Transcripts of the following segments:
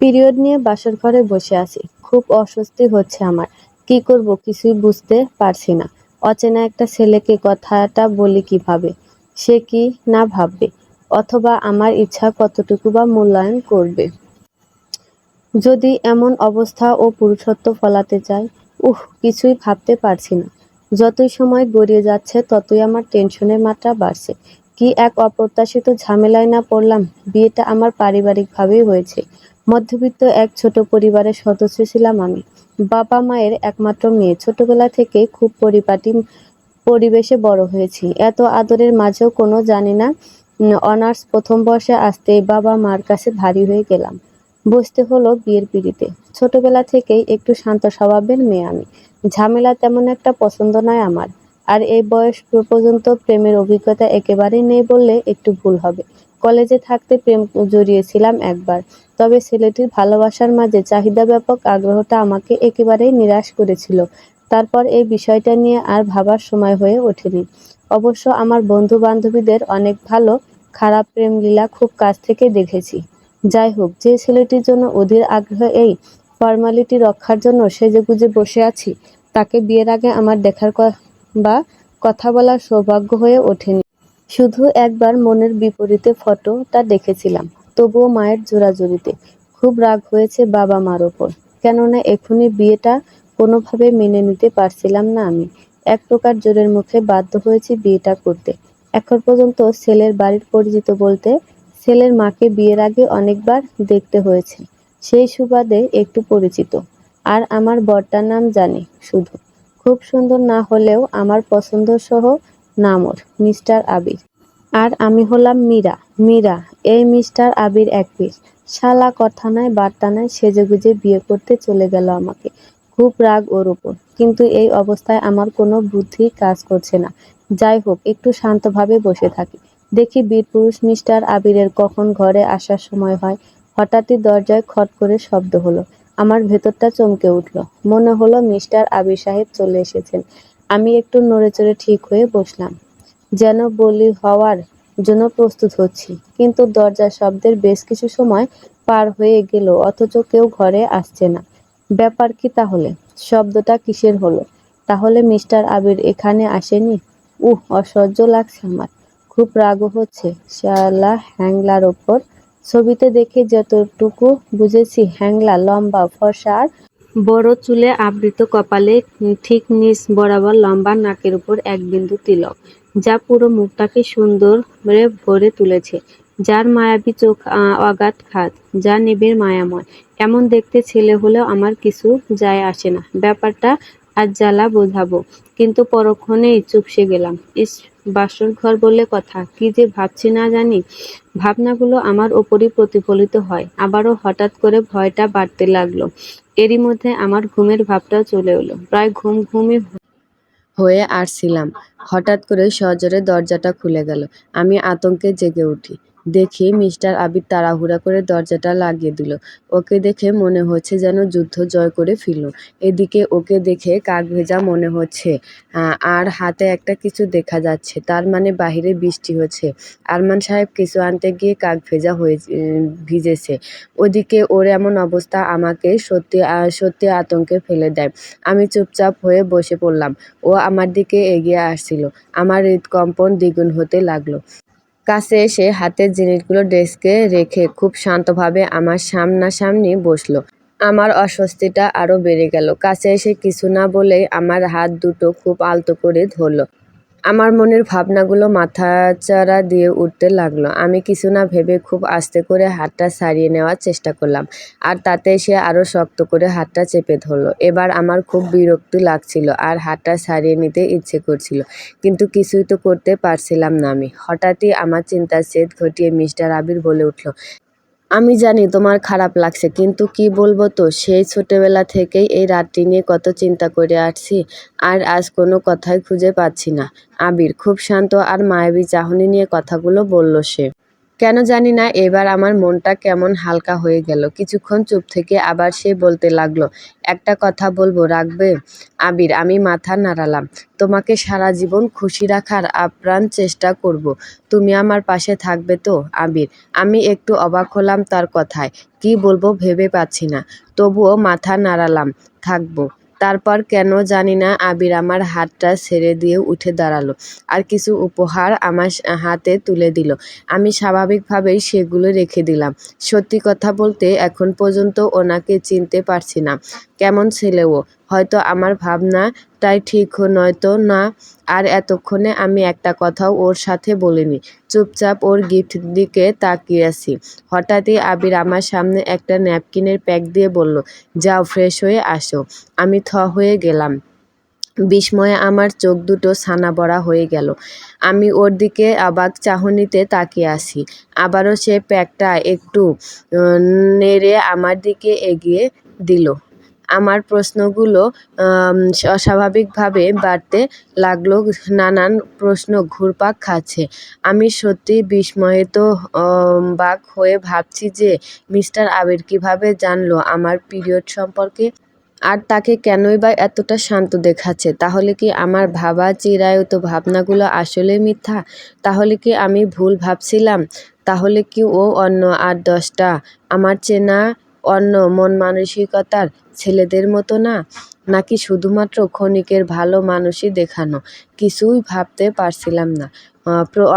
Period নিয়ে বাসর ঘরে বসে আছি। খুব অস্বস্তি হচ্ছে আমার। কি করব কিছুই বুঝতে পারছি না। অচেনা একটা ছেলেকে কথাটা বলি কীভাবে? সে কি না ভাববে? অথবা আমার ইচ্ছা কতটুকু বা মূল্যায়ন করবে? যদি এমন অবস্থা ও পুরুষত্ব ফলাতে চায়, উহ, কিছুই ভাবতে পারছি না। যতই সময় গড়িয়ে যাচ্ছে, ততই আমার টেনশনের মাত্রা বাড়ছে। কি এক অপ্রত্যাশিত ঝামেলায় না পড়লাম? বিয়েটা আমার পারিবারিকভাবেই হয়েছে। মধ্যবিত্ত এক ছোট পরিবারের সদস্য ছিলাম আমি। বাবা মায়ের একমাত্র মেয়ে। ছোটবেলা থেকে খুব পরিপাটি পরিবেশে বড় হয়েছি। এত আদরের মাঝেও কোনো জানি না অনার্স প্রথম বর্ষে আসতে বাবা মার কাছে ভারী হয়ে গেলাম। বসতে হলো বিয়ের পিড়িতে। ছোটবেলা থেকেই একটু শান্ত স্বভাবের মেয়ে আমি। ঝামেলা তেমন একটা পছন্দ নয় আমার। আর এই বয়স পর্যন্ত প্রেমের অভিজ্ঞতা একেবারেই নেই বললে একটু ভুল হবে। কলেজে থাকতে প্রেম জড়িয়েছিলাম একবার। তবে ছেলেটির ভালোবাসার মাঝে চাহিদা ব্যাপক আগ্রহটা আমাকে একেবারেই নিরাশ করেছিল। তারপর এই বিষয়টা নিয়ে আর ভাবার সময় হয়ে ওঠেনি। অবশ্য আমার বন্ধু বান্ধবীদের অনেক ভালো, খারাপ প্রেম লীলা খুব কাছ থেকে দেখেছি। যাই হোক, যে ছেলেটির জন্য অধীর আগ্রহ এই ফর্মালিটি রক্ষার জন্য সেজেগুজে বসে আছি, তাকে বিয়ের আগে আমার দেখার বা কথা বলার সৌভাগ্য হয়ে ওঠেনি। শুধু একবার মনের বিপরীতে ফটোটা দেখেছিলাম, তবুও মায়ের জোরাজুরিতে। খুব রাগ হয়েছে বাবা মার ওপর, কেননা এখনই বিয়েটা কোনোভাবে মেনে নিতে পারছিলাম না আমি। এক প্রকার জোরের মুখে বাধ্য হয়েছি বিয়েটা করতে। এখন পর্যন্ত ছেলের বাড়ির পরিচিত বলতে ছেলের মাকে বিয়ের আগে অনেকবার দেখতে হয়েছে। সেই সুবাদে একটু পরিচিত। আর আমার বরটার নাম জানি শুধু। খুব সুন্দর না হলেও আমার পছন্দ সহ নাম ওর মিস্টার আবির। আর আমি হলাম মীরা মীরা, এই মিস্টার আবির এক পিস শালা কথা নাই বার্তা নয় সেজেগুজে বিয়ে করতে চলে গেল আমাকে। খুব রাগ ওর ওপর কিন্তু এই অবস্থায় আমার কোনো বুদ্ধি কাজ করছে না। যাই হোক, একটু শান্তভাবে বসে থাকি। দেখি বীরপুরুষ মিস্টার আবিরের কখন ঘরে আসার সময় হয়। হঠাৎই দরজায় খট করে শব্দ হলো। আমার ভেতরটা চমকে উঠল। মনে হলো মিস্টার আবির সাহেব চলে এসেছেন। আমি একটু নড়েচড়ে ঠিক হয়ে বসলাম। যেন বলি হওয়ার জন্য প্রস্তুত হচ্ছি, কিন্তু দরজার শব্দের বেশ কিছু সময় পার হয়ে গেল, অথচ কেউ ঘরে আসছে না। ব্যাপার কি তাহলে? শব্দটা কিসের হলো? তাহলে মিস্টার আবির এখানে আসেনি? উহ, অসহ্য লাগছে আমার। খুব রাগও হচ্ছে শালা হ্যাংলার ওপর। ছবিতে দেখে যতটুকু বুঝেছি, হ্যাংলা লম্বা ফর্সা আর বড় চুলে আবৃত কপালে ঠিক নিচ বরাবর লম্বা নাকের উপর এক বিন্দু তিলক, যা পুরো মুখটাকে সুন্দর ভরে তুলেছে, যার মায়াবী চোখ অগাধ খাত যা নিবিড় মায়াময়। এমন দেখতে ছেলে হলেও আমার কিছু যায় আসে না। ব্যাপারটা আজ জ্বালা বোঝাবো, কিন্তু পরক্ষণেই চুপসে গেলাম। ইস বাসর ঘর বলে কথা। কি যে ভাবছি না জানি। ভাবনাগুলো আমার ওপরই প্রতিফলিত হয়। আবারও হঠাৎ করে ভয়টা বাড়তে লাগল। এরই মধ্যে আমার ঘুমের ভাবটাও চলে এলো। প্রায় ঘুম ঘুমই হয়ে আসছিলাম। হঠাৎ করে সজরে দরজাটা খুলে গেল। আমি আতঙ্কে জেগে উঠি। দেখি মিস্টার আবির তাড়াহুড়া করে দরজাটা লাগিয়ে দিল। ওকে দেখে মনে হচ্ছে যেন যুদ্ধ জয় করে ফিরল। এদিকে ওকে দেখে কাক ভেজা মনে হচ্ছে আর হাতে একটা কিছু দেখা যাচ্ছে। তার মানে বাহিরে বৃষ্টি হচ্ছে। আরমান সাহেব কিছু আনতে গিয়ে কাক ভেজা হয়ে ভিজেছে। ওদিকে ওর এমন অবস্থা আমাকে সত্যি সত্যি আতঙ্কে ফেলে দেয়। আমি চুপচাপ হয়ে বসে পড়লাম। ও আমার দিকে এগিয়ে আসছিল। আমার হৃদকম্পন দ্বিগুণ হতে লাগল। কাছে এসে হাতের জিনিসগুলো ডেস্কে রেখে খুব শান্তভাবে আমার সামনাসামনি বসল। আমার অস্বস্তিটা আরও বেড়ে গেল। কাছে এসে কিছু না বলেই আমার হাত দুটো খুব আলতো করে ধরলো। আমার মনের ভাবনাগুলো মাথাচাড়া দিয়ে উঠতে লাগল। আমি কিছু না ভেবে খুব আস্তে করে হাতটা সারিয়ে নেওয়ার চেষ্টা করলাম, আর তাতে সে আরও শক্ত করে হাতটা চেপে ধরলো। এবার আমার খুব বিরক্তি লাগছিল, আর হাতটা সারিয়ে নিতে ইচ্ছে করছিল, কিন্তু কিছুই তো করতে পারছিলাম না আমি। হঠাৎই আমার চিন্তার ছেদ ঘটিয়ে মিস্টার আবির বলে উঠল আমি জানি তোমার খারাপ লাগছে, কিন্তু কি বলব তো, সেই ছোটবেলা থেকেই এই রাতটি নিয়ে কত চিন্তা করে আসছি, আর আজ কোনো কথাই খুঁজে পাচ্ছি না। আবির খুব শান্ত আর মায়াবী চাহনি নিয়ে কথাগুলো বলল সে। কেন জানি না, এবার আমার মনটা কেমন হালকা হয়ে গেল। কিছুক্ষণ চুপ থেকে আবার সে বলতে লাগল, একটা কথা বলব, রাখবে? আবির, আমি মাথা নাড়ালাম। তোমাকে সারা জীবন খুশি রাখার আপ্রাণ চেষ্টা করব। তুমি আমার পাশে থাকবে তো, আবির? আমি একটু অবাক হলাম তার কথায়। কি বলব ভেবে পাচ্ছি না। তবুও মাথা নাড়ালাম, থাকব। তারপর কেন জানি না আবির আমার হাতটা ছেড়ে দিয়ে উঠে দাঁড়াল আর কিছু উপহার আমার হাতে তুলে দিল। আমি স্বাভাবিকভাবেই সেগুলো রেখে দিলাম। সত্যি কথা বলতে এখন পর্যন্ত ওনাকে চিনতে পারছি না। কেমন ছেলে ও। হয়তো আমার ভাবনা তাই ঠিক নয়তো না। আর এতক্ষণে আমি একটা কথাও ওর সাথে বলিনি। চুপচাপ ওর গিফট দিকে তাকিয়ে আছি। হঠাৎই আবির আমার সামনে একটা ন্যাপকিনের প্যাক দিয়ে বলল, যাও ফ্রেশ হয়ে আসো। আমি থ হয়ে গেলাম। বিস্ময়ে আমার চোখ দুটো ছানা বড়া হয়ে গেল। আমি ওর দিকে অবাক চাহনিতে তাকিয়ে আসি আবারও সে প্যাকটা একটু নেড়ে আমার দিকে এগিয়ে দিল। আমার প্রশ্নগুলো অস্বাভাবিকভাবে বাড়তে লাগল, নানান প্রশ্ন ঘুরপাক খাচ্ছে। আমি সত্যি বিস্ময়িত বাক হয়ে ভাবছি যে মিস্টার আবির কীভাবে জানলো আমার পিরিয়ড সম্পর্কে? আর তাকে কেনই বা এতটা শান্ত দেখাচ্ছে? তাহলে কি আমার ভাবা চিরায়ত ভাবনাগুলো আসলে মিথ্যা? তাহলে কি আমি ভুল ভাবছিলাম? তাহলে কি ও অন্য আর দশটা? আমার চেনা অন্য মন মানসিকতার ছেলেদের মতো না? নাকি শুধুমাত্র ক্ষণিকের ভালো মানুষই দেখানো? কিছুই ভাবতে পারছিলাম না।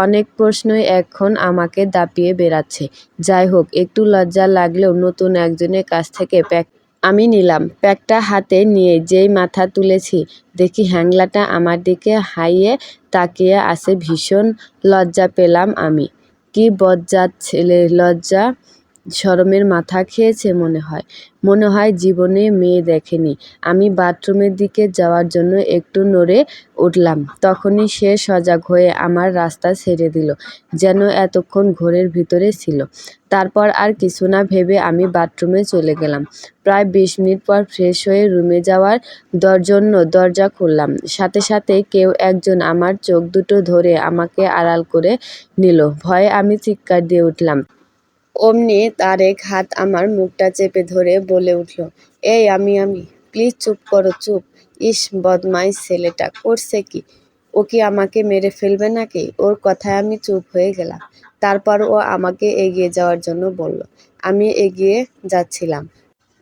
অনেক প্রশ্নই এখন আমাকে দাপিয়ে বেড়াচ্ছে। যাই হোক, একটু লজ্জা লাগলেও নতুন একজনের কাছ থেকে প্যাক, আমি নিলাম। প্যাকটা হাতে নিয়ে যেই মাথা তুলেছি, দেখি হ্যাংলাটা আমার দিকে হাইয়ে তাকিয়ে আসে ভীষণ লজ্জা পেলাম আমি। কি বজ্জাত ছেলে লজ্জা। শরমের মাথা খেয়েছে মনে হয়। মনে হয় জীবনে মেয়ে দেখেনি। আমি বাথরুমের দিকে যাওয়ার জন্য একটু নড়ে উঠলাম। তখনই সে সজাগ হয়ে আমার রাস্তা ছেড়ে দিল, যেন এতক্ষণ ঘোরের ভিতরে ছিল। তারপর আর কিছু না ভেবে আমি বাথরুমে চলে গেলাম। প্রায় বিশ মিনিট পর ফ্রেশ হয়ে রুমে যাওয়ার জন্য দরজা খুললাম। সাথে সাথে কেউ একজন আমার চোখ দুটো ধরে আমাকে আড়াল করে নিল। ভয়ে আমি চিৎকার দিয়ে উঠলাম। অমনি তার এক হাত আমার মুখটা চেপে ধরে বলে উঠল, এই আমি আমি, প্লিজ চুপ করো, চুপ। ইস, বদমাইশ ছেলেটা, করছে কি? ও কি আমাকে মেরে ফেলবে নাকি? ওর কথায় আমি চুপ হয়ে গেলাম। তারপর ও আমাকে এগিয়ে যাওয়ার জন্য বলল, আমি এগিয়ে যাচ্ছিলাম।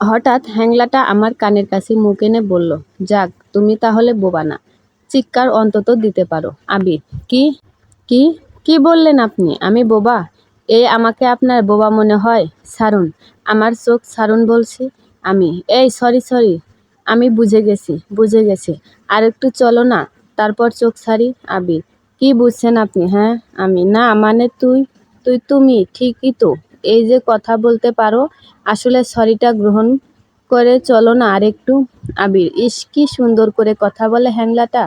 হঠাৎ হ্যাংলাটা আমার কানের কাছে মুখ এনে বলল, যাক, তুমি তাহলে বোবা না। চিৎকার অন্তত দিতে পারো। আবির, কি কি কি বললেন আপনি? আমি বোবা? এই আমাকে আপনার বোবা মনে হয়? সারুন আমার চোখ সারুন বলছি আমি। এই, সরি সরি। আমি বুঝে গেছি বুঝে গেছি। আর একটু চলো না। তারপর চোখ সারি আবির কি বুঝছেন আপনি হ্যাঁ? আমি। না মানে তুই তুই তুমি, ঠিকই তো। এই যে কথা বলতে পারো, আসলে সরিটা গ্রহণ করে চলো না আর একটু আবির ইস, কি সুন্দর করে কথা বলে হ্যাংলাটা।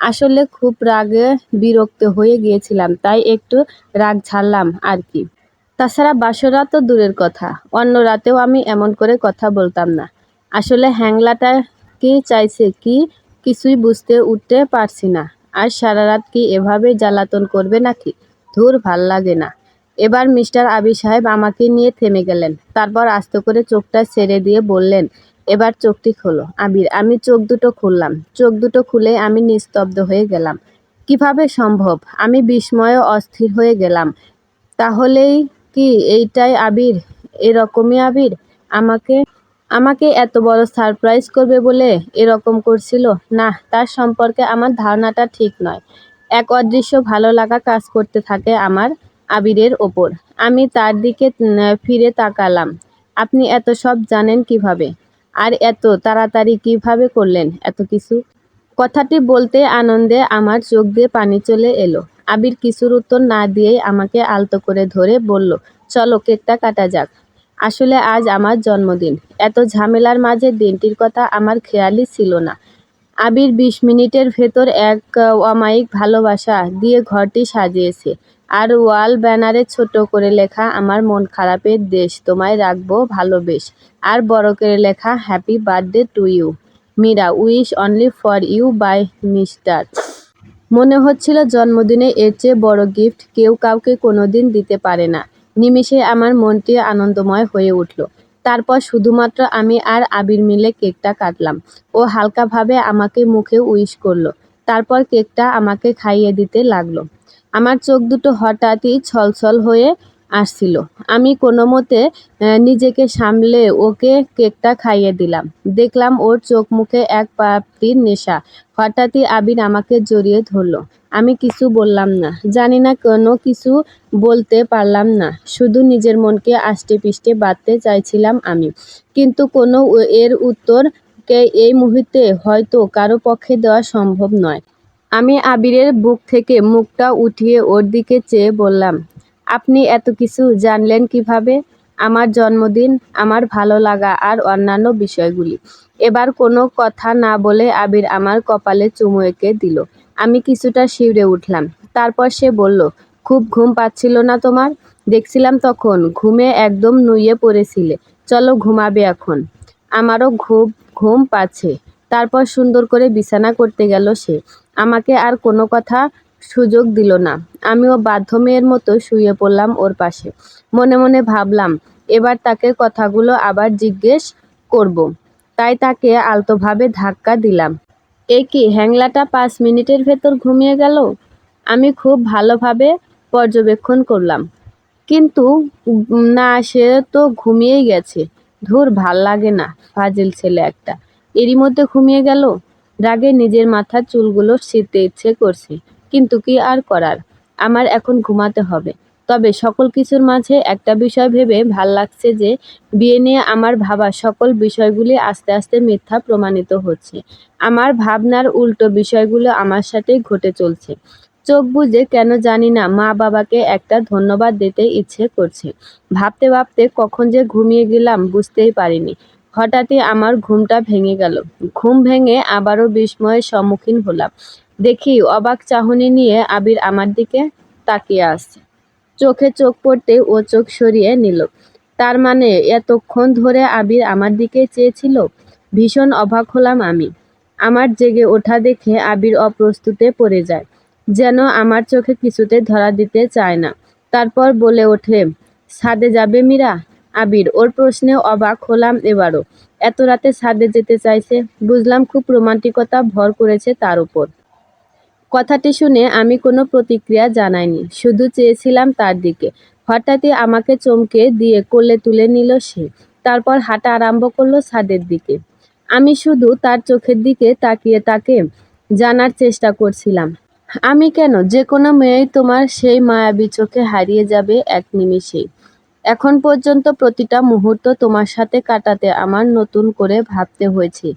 আসলে খুব রাগে বিরক্ত হয়ে গিয়েছিলাম, তাই একটু রাগ ছাড়লাম আর কি তাছাড়া বাসরা তো দূরের কথা, অন্য রাতেও আমি এমন করে কথা বলতাম না। আসলে হ্যাংলাটা কি চাইছে কি কিছুই বুঝতে উঠতে পারছি না। আর সারা রাত কি এভাবে জ্বালাতন করবে নাকি? ধুর, ভালো লাগে না। এবার মিস্টার আবি সাহেব আমাকে নিয়ে থেমে গেলেন, তারপর আস্তে করে চোখটা ছেড়ে দিয়ে বললেন এবার চোখটি খোলো, আবির। আমি চোখ দুটো খুললাম। চোখ দুটো খুলে আমি নিস্তব্ধ হয়ে গেলাম। কীভাবে সম্ভব? আমি বিস্ময়ে অস্থির হয়ে গেলাম। তাহলেই কি এইটাই আবির? এরকমই আবির? আমাকে আমাকে এত বড় সারপ্রাইজ করবে বলে এরকম করছিল? না, তার সম্পর্কে আমার ধারণাটা ঠিক নয়। এক অদৃশ্য ভালো লাগা কাজ করতে থাকে আমার আবিরের ওপর। আমি তার দিকে ফিরে তাকালাম। আপনি এত সব জানেন কীভাবে? আর এত তাড়াতাড়ি কীভাবে করলেন এত কিছু? কথাটি বলতে আনন্দে আমার চোখ দিয়ে পানি চলে এলো। আবির কিছুর উত্তর না দিয়েই আমাকে আলতো করে ধরে বলল, চলো, কেকটা কাটা যাক। আসলে আজ আমার জন্মদিন। এত ঝামেলার মাঝে দিনটির কথা আমার খেয়ালই ছিল না। আবির বিশ মিনিটের ভেতর এক অমায়িক ভালোবাসা দিয়ে ঘরটি সাজিয়েছে। আর ওয়াল ব্যানারে ছোট করে লেখা, আমার মন খারাপের দেশ, তোমায় রাখব ভালোবেস আর বড় করে লেখা happy birthday to you Meera wish only for you by mister মনে হচ্ছিল জন্মদিনে এর চেয়ে বড় গিফট কেউ কাউকে কোনোদিন দিতে পারে না। নিমিষে আমার মনটি আনন্দময় হয়ে উঠল। তারপর শুধুমাত্র আমি আর আবির মিলে কেকটা কাটলাম। ও হালকাভাবে আমাকে মুখে উইশ করল। তারপর কেকটা আমাকে খাইয়ে দিতে লাগল। আমার চোখ দুটো হঠাৎই ছলছল হয়ে আসছিল। আমি কোনো মতে নিজেকে সামলে ওকে কেকটা খাইয়ে দিলাম। দেখলাম ওর চোখ মুখে এক পাপড়ির নেশা। হঠাৎই আবির আমাকে জড়িয়ে ধরলো। আমি কিছু বললাম না। জানি না কোনো কিছু বলতে পারলাম না। শুধু নিজের মনকে আষ্টে পিষ্টে বাঁধতে চাইছিলাম আমি। কিন্তু কোনো এর উত্তর কে এই মুহূর্তে হয়তো কারও পক্ষে দেওয়া সম্ভব নয়। আমি আবিরের বুক থেকে মুখটা উঠিয়ে ওর দিকে চেয়ে বললাম, আপনি এত কিছু জানলেন কীভাবে? আমার জন্মদিন, আমার ভালো লাগা আর অন্যান্য বিষয়গুলি। এবার কোনো কথা না বলে আবির আমার কপালে চুমু এঁকে দিল। আমি কিছুটা শিউরে উঠলাম। তারপর সে বলল, খুব ঘুম পাচ্ছিল না তোমার? দেখছিলাম তখন ঘুমে একদম নুয়ে পড়েছিলে। চলো ঘুমাবে এখন। আমারও ঘুম ঘুম পাচ্ছে। তারপর সুন্দর করে বিছানা করতে গেল সে। আমাকে আর কোনো কথা সুযোগ দিল না। আমিও বাধ্য মেয়ের মতো শুয়ে পড়লাম ওর পাশে। মনে মনে ভাবলাম, এবার তাকে কথাগুলো আবার জিজ্ঞেস করব। তাই তাকে আলতোভাবে ধাক্কা দিলাম। এ কি, হ্যাংলাটা পাঁচ মিনিটের ভেতর ঘুমিয়ে গেল? আমি খুব ভালোভাবে পর্যবেক্ষণ করলাম। কিন্তু না, সে তো ঘুমিয়েই গেছে। ধুর, ভালো লাগে না, ফাজিল ছেলে একটা। এরই মধ্যে ঘুমিয়ে গেল? রাগে নিজের মাথার চুলগুলো ছিঁড়তে ইচ্ছে করছে। কিন্তু কি আর করার? আমার এখন ঘুমাতে হবে। তবে সকল কিছুর মাঝে একটা বিষয় ভেবে ভালো লাগছে যে, বিয়ে নিয়ে আমার ভাবা সকল বিষয়গুলি আস্তে আস্তে মিথ্যা প্রমাণিত হচ্ছে। আমার ভাবনার উল্টো বিষয়গুলো আমার সাথেই ঘটে চলছে। চোখ বুজে কেন জানি না মা বাবাকে একটা ধন্যবাদ দিতে ইচ্ছে করছে। ভাবতে ভাবতে কখন যে ঘুমিয়ে গেলাম বুঝতেই পারিনি। হঠাৎই আমার ঘুমটা ভেঙে গেল। ঘুম ভেঙে আবারও বিস্ময়ের সম্মুখীন হলাম। দেখি অবাক চাহনি নিয়ে আবির আমার দিকে তাকিয়ে আসছে চোখে চোখ পড়তে ও চোখ সরিয়ে নিল। তার মানে এতক্ষণ ধরে আবির আমার দিকে চেয়েছিল? ভীষণ অবাক হলাম আমি। আমার জেগে ওঠা দেখে আবির অপ্রস্তুতে পড়ে যায়, যেন আমার চোখে কিছুতে ধরা দিতে চায় না। তারপর বলে ওঠে, ছাদে যাবে মীরা? আবির। ওর প্রশ্নে অবাক হলাম এবারও। এত রাতে ছাদে যেতে চাইছে। বুঝলাম খুব রোমান্টিকতা ভর করেছে তার উপর। কথাটি শুনে আমি কোনো প্রতিক্রিয়া জানাইনি। শুধু চেয়েছিলাম তার দিকে। হঠাৎই আমাকে চমকে দিয়ে কোলে তুলে নিল সে। তারপর হাঁটা আরম্ভ করল ছাদের দিকে। আমি শুধু তার চোখের দিকে তাকিয়ে তাকে জানার চেষ্টা করছিলাম। আমি কেন? যে কোনো মেয়েই তোমার সেই মায়াবী চোখে হারিয়ে যাবে এক নিমিষেই। এখন পর্যন্ত প্রতিটা মুহূর্ত তোমার সাথে কাটাতে আমার নতুন করে ভাবতে হয়েছে।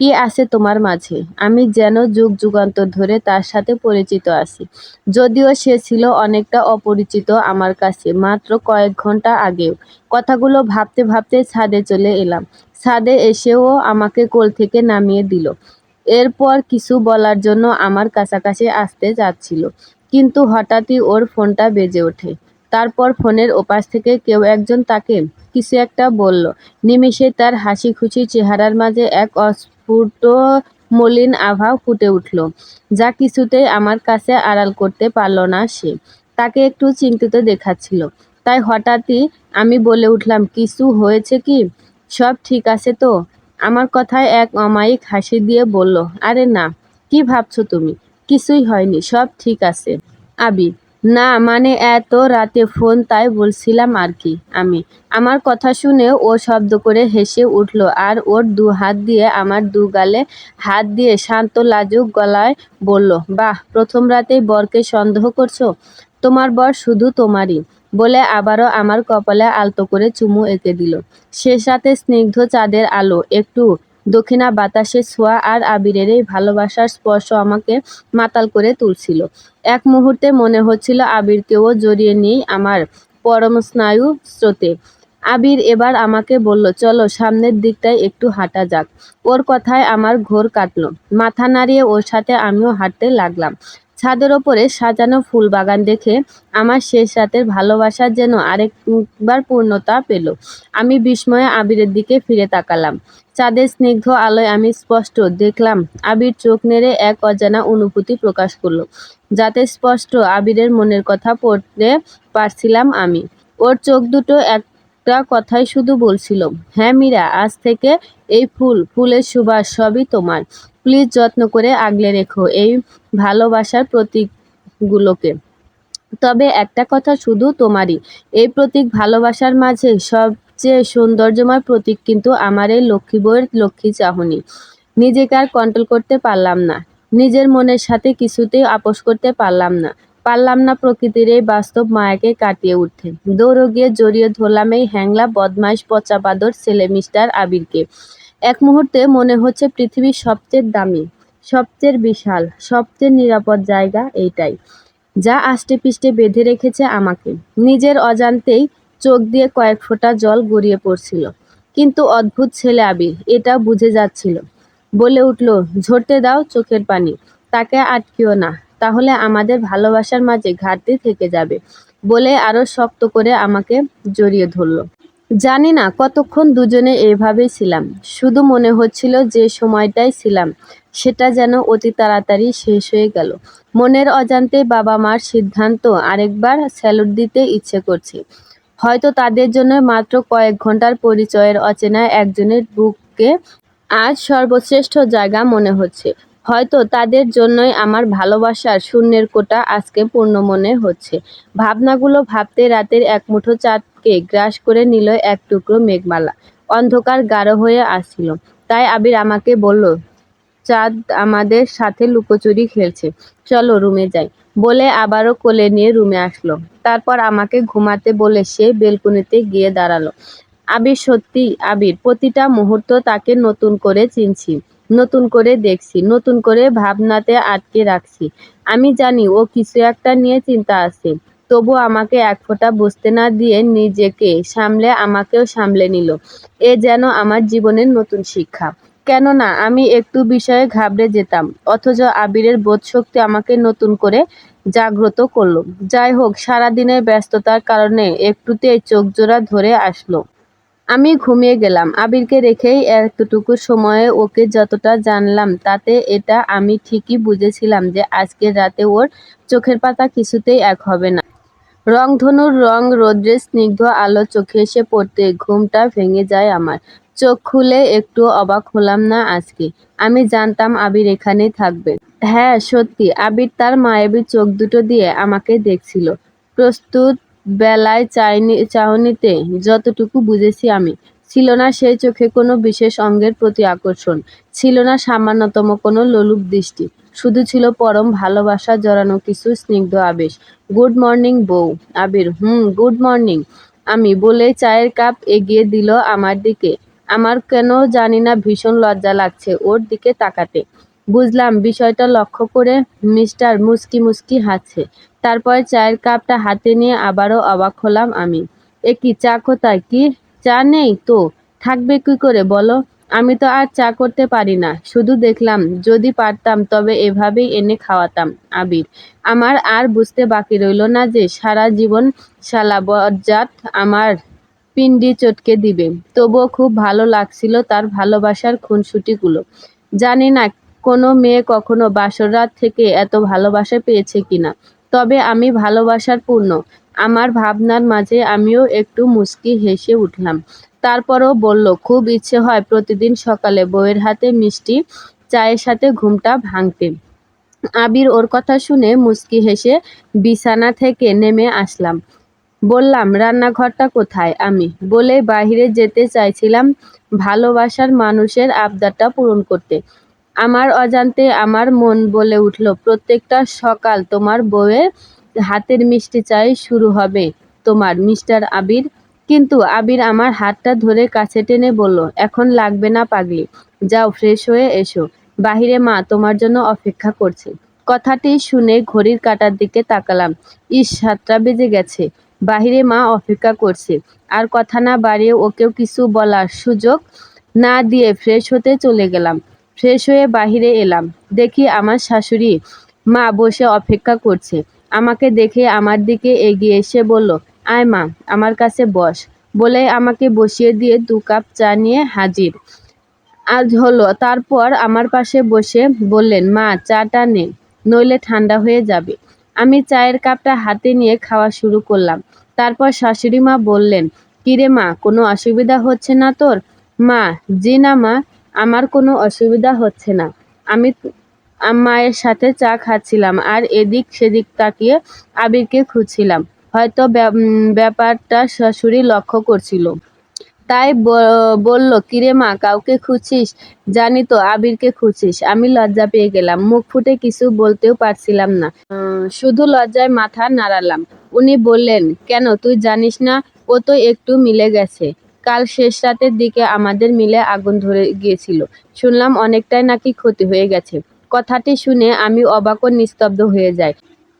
কি আছে তোমার মাঝে? আমি যেন যুগ যুগান্তর ধরে তার সাথে পরিচিত আছি। যদিও সে ছিল অনেকটা অপরিচিত আমার কাছে, মাত্র কয়েক ঘণ্টা আগেও। কথাগুলো ভাবতে ভাবতে ছাদে চলে এলাম। ছাদে এসেও আমাকে কোল থেকে নামিয়ে দিল। এরপর কিছু বলার জন্য আমার কাছাকাছি আসতে যাচ্ছিল। কিন্তু হঠাৎই ওর ফোনটা বেজে ওঠে। তারপর ফোনের ওপাশ থেকে কেউ একজন তাকে কিছু একটা বলল। নিমেষে তার হাসি খুশি চেহারার মাঝে এক অস্ফুট মলিন আভা ফুটে উঠল, যা কিছুতেই আমার কাছে আড়াল করতে পারল না সে। তাকে একটু চিন্তিত দেখাচ্ছিল। তাই হঠাৎই আমি বলে উঠলাম, কিছু হয়েছে কি? সব ঠিক আছে তো? আমার কথায় এক অমায়িক হাসি দিয়ে বলল, আরে না, কি ভাবছ তুমি? কিছুই হয়নি, সব ঠিক আছে। আবি না মানে এত রাতে ফোন তাই বলছিলাম আর কি আমি। আমার কথা শুনে ও শব্দ করে হেসে উঠল আর ওর দু হাত দিয়ে আমার দু গালে হাত দিয়ে শান্ত, লাজুক গলায় বলল, বাহ, প্রথম রাতেই বরকে সন্দেহ করছ? তোমার বর শুধু তোমারই। বলে আবারও আমার কপালে আলতো করে চুমু এঁকে দিল। শেষ রাতে স্নিগ্ধ চাঁদের আলো, একটু দক্ষিণা বাতাসে ছোঁয়া আর আবিরের এই ভালোবাসার স্পর্শ আমাকে মাতাল করে তুলছিল। এক মুহূর্তে মনে হচ্ছিল আবিরকেও জড়িয়ে নেই আমার পরম স্নায়ু স্রোতে। আবির এবার আমাকে বলল, চলো, সামনের দিকটায় একটু হাঁটা যাক। ওর কথায় আমার ঘোর কাটল। মাথা নাড়িয়ে ওর সাথে আমিও হাঁটতে লাগলাম। ছাদের ওপরে সাজানো ফুল বাগান দেখে আমার শেষ রাতের ভালোবাসার যেন আরেকবার পূর্ণতা পেল। আমি বিস্ময়ে আবিরের দিকে ফিরে তাকালাম। চাঁদের স্নিগ্ধ আলোয় আমি স্পষ্ট দেখলাম, আবির চোখ নেড়ে এক অজানা অনুভূতি প্রকাশ করল, যাতে স্পষ্ট আবিরের মনের কথা পড়তে পারছিলাম আমি। ওর চোখ দুটো একটা কথাই শুধু বলছিল হ্যাঁ মীরা, আজ থেকে এই ফুল, ফুলের সুবাস সবই তোমার। প্লিজ যত্ন করে আগলে রেখো, এই ভালোবাসার প্রতীকগুলোকে। তবে একটা কথা শুধু তোমারই, এই প্রতীক ভালোবাসার মাঝে সবচেয়ে সৌন্দর্যময় প্রতীক কিন্তু আমার এই লক্ষ্মী বইয়ের লক্ষ্মী চাহনি। নিজেকে আর কন্ট্রোল করতে পারলাম না, নিজের মনের সাথে কিছুতেই আপোষ করতে পারলাম না পারলাম না প্রকৃতির এই বাস্তব মায়াকে কাটিয়ে উঠতে। দৌড় গিয়ে জড়িয়ে ধরলাম এই হ্যাংলা, বদমাইশ, পচা বাদর ছেলে মিস্টার আবিরকে। এক মুহূর্তে মনে হচ্ছে পৃথিবীর সবচেয়ে দামি সবচেয়ে বিশাল, সবচেয়ে নিরাপদ জায়গা এইটাই, যা আষ্টে পিষ্টে বেঁধে রেখেছে আমাকে। নিজের অজান্তেই চোখ দিয়ে কয়েক ফোঁটা জল গড়িয়ে পড়ছিল। কিন্তু অদ্ভুত ছেলে আবির, এটা বুঝে যাচ্ছিল। বলে উঠল, ঝরতে দাও চোখের পানি, তাকে আটকিও না, তাহলে আমাদের ভালোবাসার মাঝে ঘাটতি থেকে যাবে। বলে আরও শক্ত করে আমাকে জড়িয়ে ধরল। জানি না কতক্ষণ দুজনে এইভাবেই ছিলাম। শুধু মনে হচ্ছিল যে সময়টাই ছিলাম, সেটা যেন অতি তাড়াতাড়ি শেষ হয়ে গেল। মনের অজান্তে বাবা মার সিদ্ধান্ত আরেকবার স্যালুট দিতে ইচ্ছে করছে। হয়তো তাদের জন্য মাত্র কয়েক ঘণ্টার পরিচয়ের অচেনায় একজনের বুককে আজ সর্বশ্রেষ্ঠ জায়গা মনে হচ্ছে। হয়তো তাদের জন্যই আমার ভালোবাসার শূন্যের কোটা আজকে পূর্ণ মনে হচ্ছে। ভাবনাগুলো ভাবতে রাতের এক মুঠো চাঁদকে গ্রাস করে নিল এক টুকরো মেঘমালা। অন্ধকার গাঢ় হয়ে আসছিল তাই আবির আমাকে বলল, চাঁদ আমাদের সাথে লুকোচুরি খেলছে। চলো রুমে যাই। বলে আবারও কোলে নিয়ে রুমে আসলো। তারপর আমাকে ঘুমাতে বলে সে বেলকুনিতে গিয়ে দাঁড়াল। আবির, সত্যি আবির, প্রতিটা মুহূর্ত তাকে নতুন করে চিনছি। নতুন করে দেখছি, নতুন করে ভাবনাতে আটকে রাখছি। আমি জানি ও কিছু একটা নিয়ে চিন্তা আছে, তবু আমাকে এক ফোঁটা বুঝতে না দিয়ে নিজেকে সামলে আমাকেও সামলে নিল। এ যেন আমার জীবনের নতুন শিক্ষা। কেননা আমি একটু বিষয়ে ঘাবড়ে যেতাম, অথচ আবিরের বোধশক্তি আমাকে নতুন করে জাগ্রত করল। যাই হোক, সারাদিনের ব্যস্ততার কারণে একটুতেই চোখ জোড়া ধরে আসলো। আমি ঘুমিয়ে গেলাম। আবিরকে রেখেই এতটুকু সময়ে ওকে যতটা জানলাম, তাতে এটা আমি ঠিকই বুঝেছিলাম যে আজকে রাতে ওর চোখের পাতা কিছুতেই এক হবে না। রংধনুর রং রৌদ্রের স্নিগ্ধ আলো চোখে এসে পড়তে ঘুমটা ভেঙে যায় আমার। চোখ খুলে একটু অবাক হলাম না আজকে। আমি জানতাম আবির এখানেই থাকবে। হ্যাঁ সত্যি, আবির তার মায়াবী চোখ দুটো দিয়ে আমাকে দেখছিল। প্রস্তুত বেলায় চাইনি, চাহনিতে যতটুকু বুঝেছি আমি। ছিল না সেই চোখে কোনো বিশেষ অঙ্গের প্রতি আকর্ষণ। ছিল না সামান্যতম কোনো লোলুপ দৃষ্টি। শুধু ছিল পরম ভালোবাসা জড়ানো কিছু স্নিগ্ধ আবেশ। গুড মর্নিং, বউ। Abir, hmm, good morning. আমি বলে চায়ের কাপ এগিয়ে দিল আমার দিকে। আমার কেন জানি না ভীষণ লজ্জা লাগছে ওর দিকে তাকাতে। বুঝলাম, বিষয়টা লক্ষ্য করে মিস্টার মুস্কি মুস্কি হাসছে তারপর চায়ের কাপটা হাতে নিয়ে আবারও অবাক হলাম আমি। এ কি, চা কোথায়? কি? চা নেই তো? থাকবে কি করে বলো? আমি তো আর চা করতে পারি না। শুধু দেখলাম, যদি পারতাম তবে এভাবেই এনে খাওয়াতাম। আবির, আমার আর বুঝতে বাকি রইল না যে সারা জীবন শালা বজ্জাত আমার পিন্ডি চটকে দিবে। তবুও খুব ভালো লাগছিল তার ভালোবাসার খুনসুটিগুলো। জানি না কোনো মেয়ে কখনো বাসর রাত থেকে এত ভালোবাসা পেয়েছে কিনা। তবে আমি ভালোবাসার পূর্ণ। আমার ভাবনার মাঝে আমিও একটু মুচকি হেসে উঠলাম। তারপরও বলল, খুব ইচ্ছে হয় প্রতিদিন সকালে বউয়ের হাতে মিষ্টি চায়ের সাথে ঘুমটা ভাঙতে। আবির ওর কথা শুনে মুচকি হেসে বিছানা থেকে নেমে আসলাম। বললাম, রান্নাঘরটা কোথায়? আমি বলে বাহিরে যেতে চাইছিলাম ভালোবাসার মানুষের আবদারটা পূরণ করতে। আমার অজান্তে আমার মন বলে উঠল, প্রত্যেকটা সকাল তোমার বউয়ের হাতের মিষ্টি চাই শুরু হবে তোমার, মিস্টার আবির। কিন্তু আবির আমার হাতটা ধরে কাছে টেনে বলল, এখন লাগবে না পাগলি, যাও ফ্রেশ হয়ে এসো। বাহিরে মা তোমার জন্য অপেক্ষা করছে। কথাটি শুনে ঘড়ির কাটার দিকে তাকালাম। ইস, সাতটা বেজে গেছে। বাহিরে মা অপেক্ষা করছে। আর কথা না বাড়িয়ে ওকেও কিছু বলার সুযোগ না দিয়ে ফ্রেশ হতে চলে গেলাম। ফ্রেশ হয়ে বাহিরে এলাম। দেখি আমার শাশুড়ি মা বসে অপেক্ষা করছে। আমাকে দেখে আমার দিকে এগিয়ে এসে বলল, আয় মা, আমার কাছে বস। বলে আমাকে বসিয়ে দিয়ে দু কাপ চা নিয়ে হাজির। আজ হলো, তারপর আমার পাশে বসে বললেন, মা, চাটা নে, নইলে ঠান্ডা হয়ে যাবে। আমি চায়ের কাপটা হাতে নিয়ে খাওয়া শুরু করলাম। তারপর শাশুড়ি মা বললেন, কিরে মা, কোনো অসুবিধা হচ্ছে না তোর? মা, জি না মা। আমার কোনো অসুবিধা হচ্ছে না। আমি মায়ের সাথে চা খাচ্ছিলাম আর এদিক সেদিক তাকিয়ে আবিরকে খুঁজছিলাম। হয়তো ব্যাপ- ব্যাপারটা শাশুড়ি লক্ষ্য করছিল। তাই বলল, কিরে মা, কাউকে খুঁজছিস? জানি তো, আবিরকে খুঁজছিস। আমি লজ্জা পেয়ে গেলাম। মুখ ফুটে কিছু বলতেও পারছিলাম না। শুধু লজ্জায় মাথা নাড়ালাম। উনি বললেন, কেন, তুই জানিস না, ও তো একটু মিলে গেছে। কাল শেষ রাতের দিকে আমাদের মিলে আগুন ধরে গিয়েছিল। শুনলাম অনেকটাই নাকি ক্ষতি হয়ে গেছে। কথাটি শুনে আমি অবাক ও নিস্তব্ধ হয়ে যাই।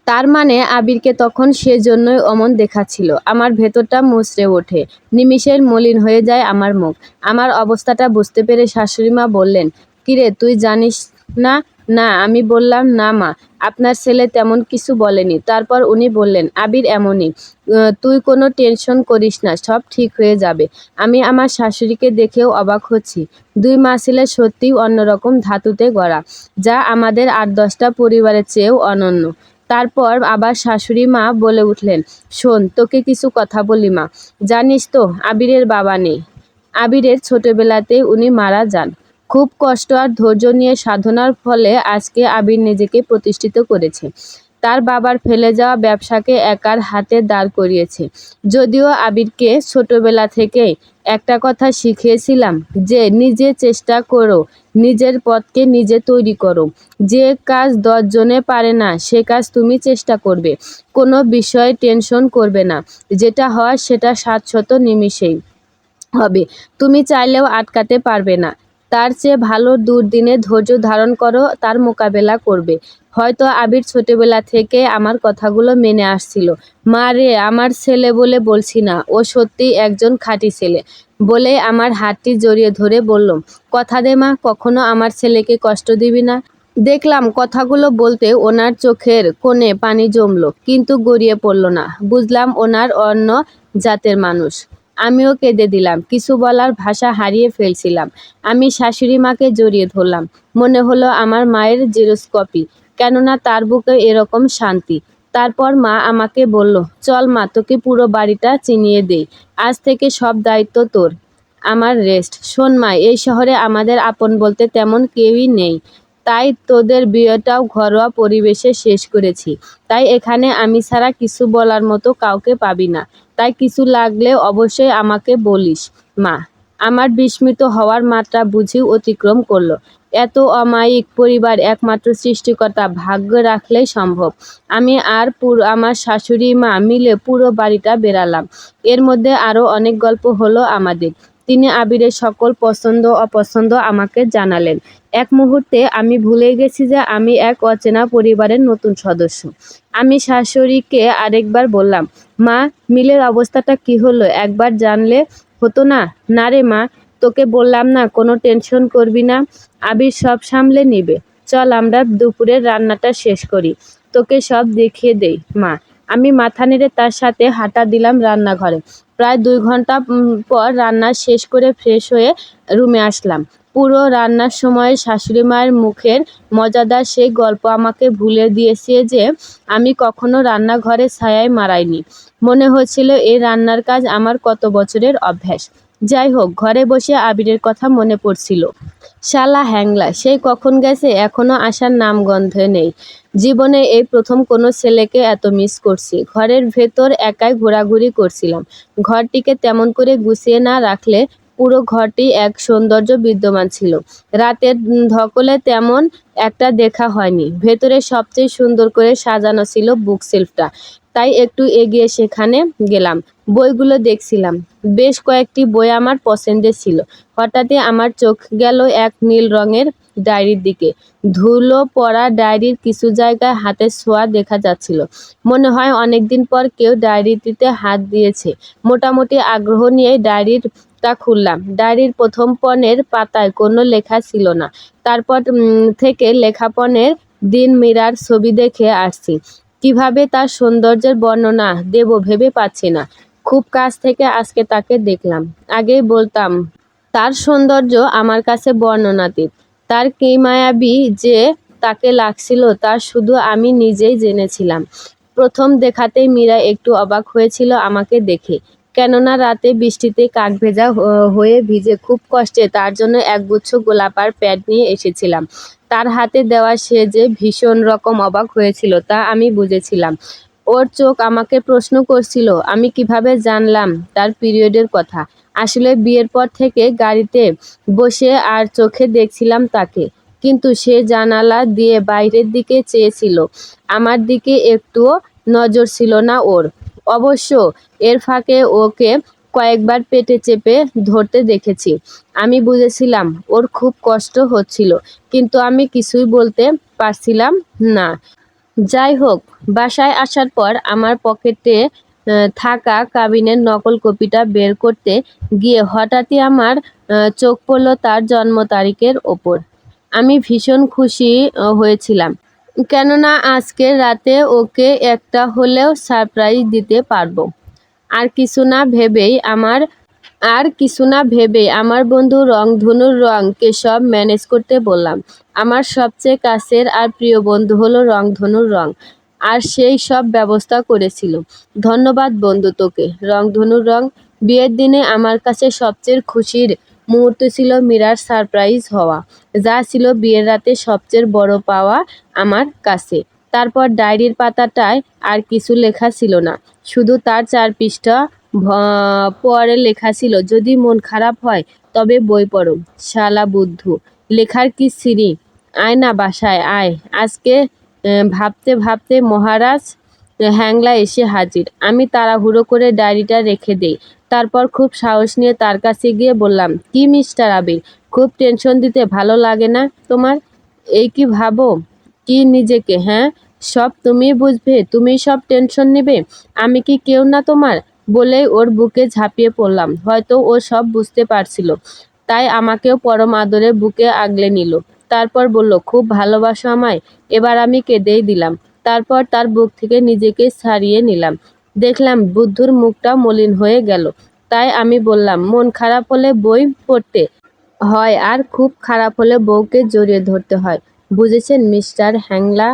তার মানে আবিরকে তখন সেজন্যই অমন দেখাচ্ছিল। আমার ভেতরটা মুচড়ে ওঠে। নিমিষের মলিন হয়ে যায় আমার মুখ। আমার অবস্থাটা বুঝতে পেরে শাশুড়ি মা বললেন, কিরে, তুই জানিস না না, আমি বললাম, না, মা, আপনার ছেলে তেমন কিছু বলেনি। তারপর উনি বললেন, আবির এমনই তুই কোনো টেনশন করিস না, সব ঠিক হয়ে যাবে। আমি আমার শাশুড়িকে দেখেও অবাক হচ্ছি। দুই মা ছেলে সত্যিই অন্যরকম ধাতুতে গড়া, যা আমাদের আট দশটা পরিবারের চেয়েও অনন্য। তারপর আবার শাশুড়ি মা বলে উঠলেন, শোন, তোকে কিছু কথা বলি মা। জানিস তো, আবিরের বাবা নেই। আবিরের ছোটবেলাতেই উনি মারা যান। খুব কষ্ট আর ধৈর্য নিয়ে সাধনার ফলে আজকে আবির নিজেকে প্রতিষ্ঠিত করেছে। তার বাবার ফেলে যাওয়া ব্যবসাকে একার হাতে দাঁড় করিয়েছে। যদিও আবিরকে ছোটবেলা থেকেই একটা কথা শিখিয়েছিলাম যে, নিজে চেষ্টা করো, নিজের পথকে নিজে তৈরি করো। যে কাজ দশজনে পারে না, সে কাজ তুমি চেষ্টা করবে। কোনো বিষয়ে টেনশন করবে না। যেটা হয় সেটা সাতশত নিমিষেই হবে। তুমি চাইলেও আটকাতে পারবে না। তার চেয়ে ভালো দুর্দিনে ধৈর্য ধারণ করো, তার মোকাবেলা করবে। হয়তো আবির ছোটবেলা থেকে আমার কথাগুলো মেনে আসছিল। মা রে, আমার ছেলে বলে বলছি না, ও সত্যিই একজন খাঁটি ছেলে। বলে আমার হাতটি জড়িয়ে ধরে বললাম কথা দে মা, কখনো আমার ছেলেকে কষ্ট দিবি না? দেখলাম কথাগুলো বলতে ওনার চোখের কোণে পানি জমলো, কিন্তু গড়িয়ে পড়ল না। বুঝলাম ওনার অন্য জাতের মানুষ। আমিও কেঁদে দিলাম, কিছু বলার ভাষা হারিয়ে ফেলছিলাম। আমি শাশুড়ি মাকে জড়িয়ে ধরলাম, মনে হলো আমার মায়ের জেরোস্কপি, কেননা তার বুকে এরকম শান্তি। তারপর মা আমাকে বলল, চল মা, তোকে পুরো বাড়িটা চিনিয়ে দেই, আজ থেকে সব দায়িত্ব তোর। আমার রেস্ট শোন মা, এই শহরে আমাদের আপন বলতে তেমন কেউই নেই। তাই তোদের বিয়েটাও ঘরোয়া পরিবেশে শেষ করেছি। তাই এখানে আমি ছাড়া কিছু বলার মতো কাউকে পাবি না। তাই কিছু লাগলে অবশ্যই আমাকে বলিস। মা, আমার বিস্মিত হওয়ার মাত্রা বুঝি অতিক্রম করল। এত অমায়িক পরিবার একমাত্র সৃষ্টিকর্তা, ভাগ্য রাখলেই সম্ভব। আমি আর পুরো, আমার শাশুড়ি মা মিলে পুরো বাড়িটা বেড়ালাম। এর মধ্যে আরও অনেক গল্প হলো আমাদের। তিনি আবিরের সকল পছন্দ অপছন্দ আমাকে জানালেন। এক মুহূর্তে আমি ভুলে গেছি যে আমি এক অচেনা পরিবারের নতুন সদস্য। আমি শাশুড়িকে আরেকবার বললাম, মা, মিলের অবস্থাটা কি হলো? একবার জানলে হতো না? না রে মা, তোকে বললাম না, কোনো টেনশন করবি না। আবির সব সামলে নিবে। চল আমরা দুপুরের রান্নাটা শেষ করি। তোকে সব দেখিয়ে দেই, মা। আমি মাথা নেড়ে তার সাথে হাঁটা দিলাম রান্নাঘরে। প্রায় দুই ঘণ্টা পর রান্না শেষ করে ফ্রেশ হয়ে রুমে আসলাম। পুরো রান্নার সময় শাশুড়ি মায়ের মুখের মজাদার সেই গল্প আমাকে ভুলে দিয়েছে যে আমি কখনো রান্নাঘরে ছায়ায় মারাইনি। মনে হচ্ছিল এই রান্নার কাজ আমার কত বছরের অভ্যাস। যাই হোক ঘরে বসে আবিরের কথা মনে পড়ছিল। শালা হ্যাংলা সেই কখন গেছে এখনও আসার নাম গন্ধে নেই। জীবনে এই প্রথম কোনো ছেলেকে এত মিস করছি। ঘরের ভেতর একাই ঘোরাঘুরি করছিলাম। ঘরটিকে তেমন করে গুছিয়ে না রাখলে পুরো ঘরটি এক সৌন্দর্য বিদ্যমান ছিল। রাতের ধকলে তেমন একটা দেখা হয়নি। ভেতরে সবচেয়ে সুন্দর করে সাজানো ছিল বুক সেলফটা তাই একটু এগিয়ে সেখানে গেলাম। বইগুলো দেখছিলাম। বেশ কয়েকটি বই আমার পছন্দের ছিল। হঠাৎই আমার চোখ গেল এক নীল রঙের ডায়েরির দিকে। ধুলো পড়া ডায়েরির কিছু জায়গায় হাতের ছোঁয়া দেখা যাচ্ছিল। মনে হয় অনেকদিন পর কেউ ডায়েরিটিতে হাত দিয়েছে। মোটামুটি আগ্রহ নিয়ে ডায়েরিটা খুললাম। ডায়েরির প্রথম পনেরো পাতায় কোনো লেখা ছিল না। তারপর থেকে লেখাপনের দিন মীরার ছবি দেখে আসছি। কীভাবে তার সৌন্দর্যের বর্ণনা দেব ভেবে পাচ্ছি না। খুব কাছ থেকে আজকে তাকে দেখলাম। আগেই বলতাম, তার সৌন্দর্য আমার কাছে বর্ণনাতীত। তার কি মায়াবী যে তাকে লাগছিল তা শুধু আমি নিজেই জেনেছিলাম। প্রথম দেখাতেই মীরা একটু অবাক হয়েছিল আমাকে দেখে। কেননা রাতে বৃষ্টিতে কাক ভেজা হয়ে ভিজে খুব কষ্টে তার জন্য একগুচ্ছ গোলাপার প্যাড নিয়ে এসেছিলাম। তার হাতে দেওয়া সে যে ভীষণ রকম অবাক হয়েছিল, তা আমি বুঝেছিলাম। ওর চোখ আমাকে প্রশ্ন করছিল, আমি কীভাবে জানলাম তার পিরিয়ডের কথা? আসলে বিয়ের পর থেকে গাড়িতে বসে আর চোখে দেখছিলাম তাকে, কিন্তু সে জানালা দিয়ে বাইরের দিকে চেয়েছিল। আমার দিকে একটুও নজর ছিল না ওর। অবশ্য এর ফাঁকে ওকে কয়েকবার পেটে চেপে ধরতে দেখেছি। আমি বুঝেছিলাম ওর খুব কষ্ট হচ্ছিল, কিন্তু আমি কিছুই বলতে পারছিলাম না। যাই হোক, বাসায় আসার পর আমার পকেটে থাকা কাবিনের নকল কপিটা বের করতে গিয়ে হঠাৎই আমার চোখ পড়ল তার জন্ম তারিখের ওপর। আমি ভীষণ খুশি হয়েছিলাম। কেননা আজকে রাতে ওকে একটা হলেও সারপ্রাইজ দিতে পারব। আর কিছু না ভেবেই আমার, আর কিছু না ভেবেই আমার বন্ধু রং, ধনুর রংকে সব ম্যানেজ করতে বললাম। আমার সবচেয়ে কাছের আর প্রিয় বন্ধু হলো রং, ধনুর রং। আর সেই সব ব্যবস্থা করেছিল। ধন্যবাদ বন্ধু তোকে। রংধনুর রং বিয়ের দিনে আমার কাছে সবচেয়ে খুশির মুহূর্ত ছিল মীরার সারপ্রাইজ হওয়া, যা ছিল বিয়ের রাতে সবচেয়ে বড় পাওয়া আমার কাছে। তারপর ডায়েরির পাতাটায় আর কিছু লেখা ছিল না, শুধু তার চার পৃষ্ঠা পরে লেখা ছিল, যদি মন খারাপ হয়, তবে বই পড়ো, শালা বুদ্ধু। লেখার কি সিঁড়ি? আয় না বাসায়, আয়। আজকে ভাবতে ভাবতে মহারাজ হ্যাংলা এসে হাজির। আমি তাড়াহুড়ো করে ডায়েরিটা রেখে দেই। তারপর খুব সাহস নিয়ে তার কাছে গিয়ে বললাম, কি মিস্টার আবির? খুব টেনশন দিতে ভালো লাগে না তোমার? এই কি ভাবো? কি নিজেকে হ্যাঁ? সব তুমি বুঝবে তুমি সব টেনশন নেবে? আমি কি কেউ না তোমার? বলেই ওর বুকে ঝাঁপিয়ে পড়লাম। হয়তো ও সব বুঝতে পারছিল। তাই আমাকেও পরম আদরে বুকে আগলে নিল। তারপর বলল, খুব ভালোবাসো আমায়। এবার আমি কেঁদেই দিলাম। তারপর তার বুক থেকে নিজেকে ছাড়িয়ে নিলাম। দেখলাম বুদ্ধুর মুখটা মলিন হয়ে গেল। তাই আমি বললাম, মন খারাপ হলে বই পড়তে হয় আর খুব খারাপ হলে বউকে জড়িয়ে ধরতে হয়। বুঝেছেন মিস্টার হ্যাংলা?